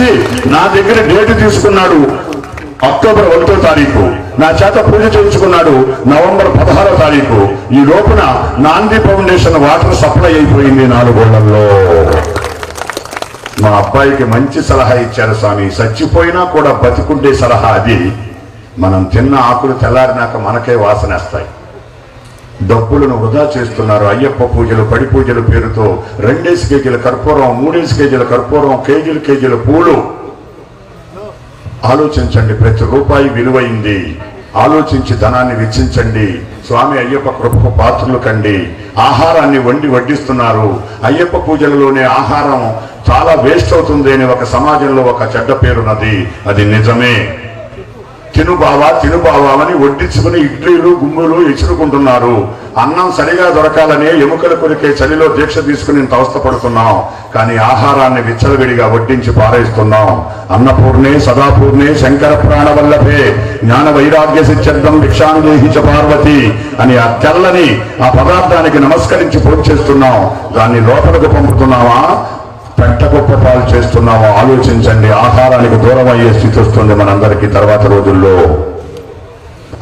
వచ్చి నా దగ్గర డేట్ తీసుకున్నాడు అక్టోబర్ ఒకటో తారీఖు. నా చేత పూజ చేయించుకున్నాడు నవంబర్ పదహారో తారీఖు. ఈ లోపున నాంది ఫౌండేషన్ వాటర్ సప్లై అయిపోయింది నాలుగోళ్ళలో. మా అబ్బాయికి మంచి సలహా ఇచ్చారు స్వామి. చచ్చిపోయినా కూడా బతికుండే సలహా అది. మనం తిన్న ఆకులు తెల్లారినాక మనకే వాసనేస్తాయి డబ్బులను వృధా చేస్తున్నారు. అయ్యప్ప పూజలు పడి పూజల పేరుతో రెండేసి కేజీల కర్పూరం మూడేసి కేజీల కర్పూరం కేజీలు కేజీల పూలు. ఆలోచించండి ప్రతి రూపాయి విలువైంది. ఆలోచించి ధనాన్ని వెచ్చించండి. స్వామి అయ్యప్ప కృపకు పాత్రలు కండి. ఆహారాన్ని వండి వడ్డిస్తున్నారు. అయ్యప్ప పూజలలోనే ఆహారం చాలా వేస్ట్ అవుతుంది అని ఒక సమాజంలో ఒక చెడ్డ పేరున్నది. అది నిజమే. తిను బావా తిను బావా అని వడ్డించుకుని ఇడ్లీలు గుమ్ములు ఇచ్చుకుంటున్నారు. అన్నం సరిగా దొరకాలనే ఎముకల కొరికే చలిలో దీక్ష తీసుకుని ఇంత అవస్థపడుతున్నాం. కానీ ఆహారాన్ని విచ్చలవిడిగా వడ్డించి పారేస్తున్నాం. అన్నపూర్ణే సదాపూర్ణే శంకర ప్రాణవల్లభే జ్ఞాన వైరాగ్య సిద్ధం భిక్షానుదేహించ పార్వతి అని ఆ తెల్లని ఆ పదార్థానికి నమస్కరించి పూజ చేస్తున్నాం. దాన్ని లోపలకు పంపుతున్నావా? పెంట గొప్ప పాలు చేస్తున్నామో ఆలోచించండి. ఆహారానికి దూరం అయ్యే స్థితి వస్తుంది మనందరికీ తర్వాత రోజుల్లో.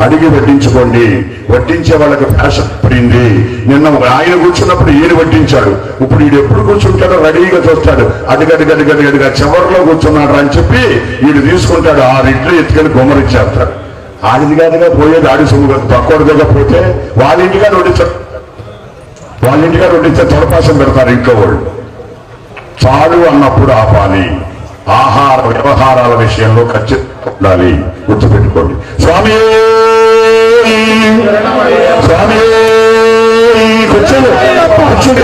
అడిగి వడ్డించుకోండి. వడ్డించే వాళ్ళకి ఫ్యాషన్ పడింది. నిన్న ఆయన కూర్చున్నప్పుడు ఈయన వడ్డించాడు. ఇప్పుడు ఈడు ఎప్పుడు కూర్చుంటాడో రెడీగా చూస్తాడు. అడిగడి చివరిలో కూర్చున్నాడు అని చెప్పి వీడు తీసుకుంటాడు. ఆ ఇడ్లు ఎత్తుకెళ్ళి గుమ్మరిచ్చేస్తాడు ఆడిది కాదుగా పోయేది ఆడి సొమ్ము కాదు. పక్కోడిదిగా పోతే వాళ్ళ ఇంటిగా వడ్డించారు వాళ్ళ ఇంటిగా వడ్డిస్తే తొడపాసం పెడతారు ఇంట్లో వాళ్ళు. చాలు అన్నప్పుడు ఆపాలి. ఆహార వ్యవహారాల విషయంలో ఖచ్చితంగా ఉండాలి. గుర్తుపెట్టుకోండి. స్వామి స్వామి కూర్చోండి. కూర్చోండి.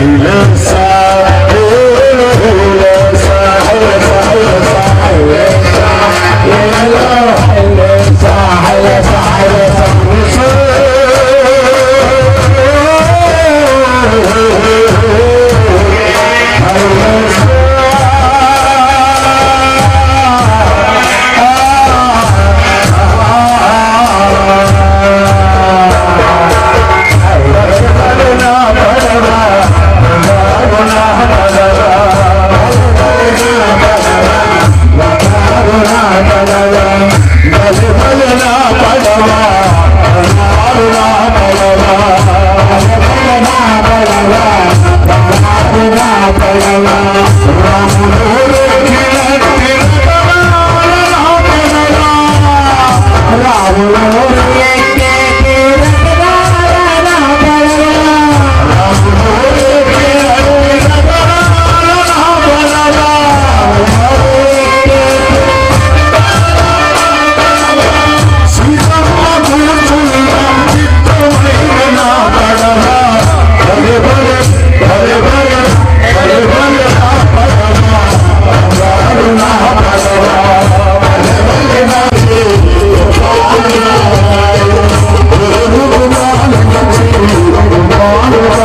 Yeah.